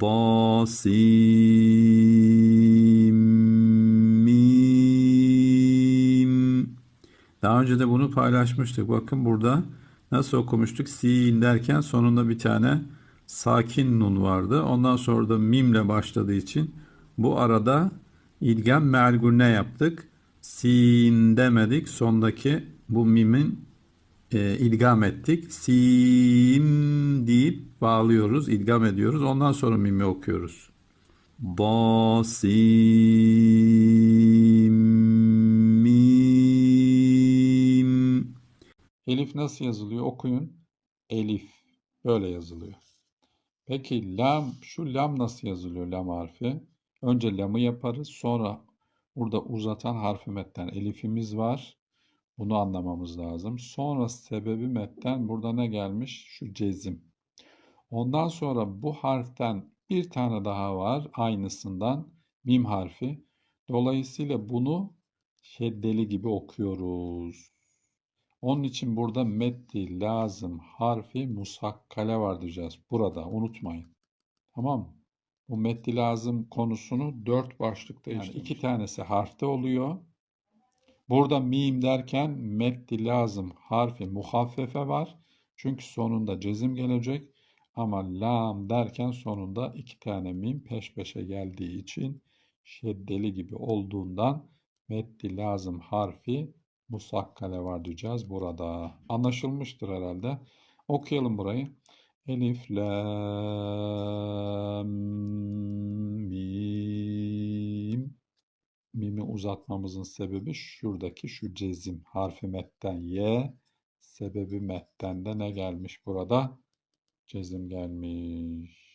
Da, sin, mim. Daha önce de bunu paylaşmıştık. Bakın burada nasıl okumuştuk? Sin derken sonunda bir tane sakin nun vardı. Ondan sonra da mimle başladığı için bu arada idgam me'al yaptık. Sin demedik. Sondaki bu mimin e, idgam ettik. Sim deyip bağlıyoruz, idgam ediyoruz. Ondan sonra mimi okuyoruz. Sim, mim. Elif nasıl yazılıyor? Okuyun. Elif. Böyle yazılıyor. Peki lam, şu lam nasıl yazılıyor lam harfi? Önce lamı yaparız. Sonra burada uzatan harfi metten elifimiz var. Bunu anlamamız lazım. Sonra sebebi metten burada ne gelmiş? Şu cezim. Ondan sonra bu harften bir tane daha var aynısından mim harfi. Dolayısıyla bunu şeddeli gibi okuyoruz. Onun için burada metti lazım harfi musakkale var diyeceğiz. Burada unutmayın. Tamam mı? Bu metti lazım konusunu dört başlıkta yani iki tanesi harfte oluyor. Burada mim derken metti lazım harfi muhaffefe var. Çünkü sonunda cezim gelecek. Ama lam derken sonunda iki tane mim peş peşe geldiği için şeddeli gibi olduğundan metti lazım harfi musakkale var diyeceğiz burada. Anlaşılmıştır herhalde. Okuyalım burayı. Elif, lam, Mimi uzatmamızın sebebi şuradaki şu cezim harfi metten ye. Sebebi metten de ne gelmiş burada? Cezim gelmiş.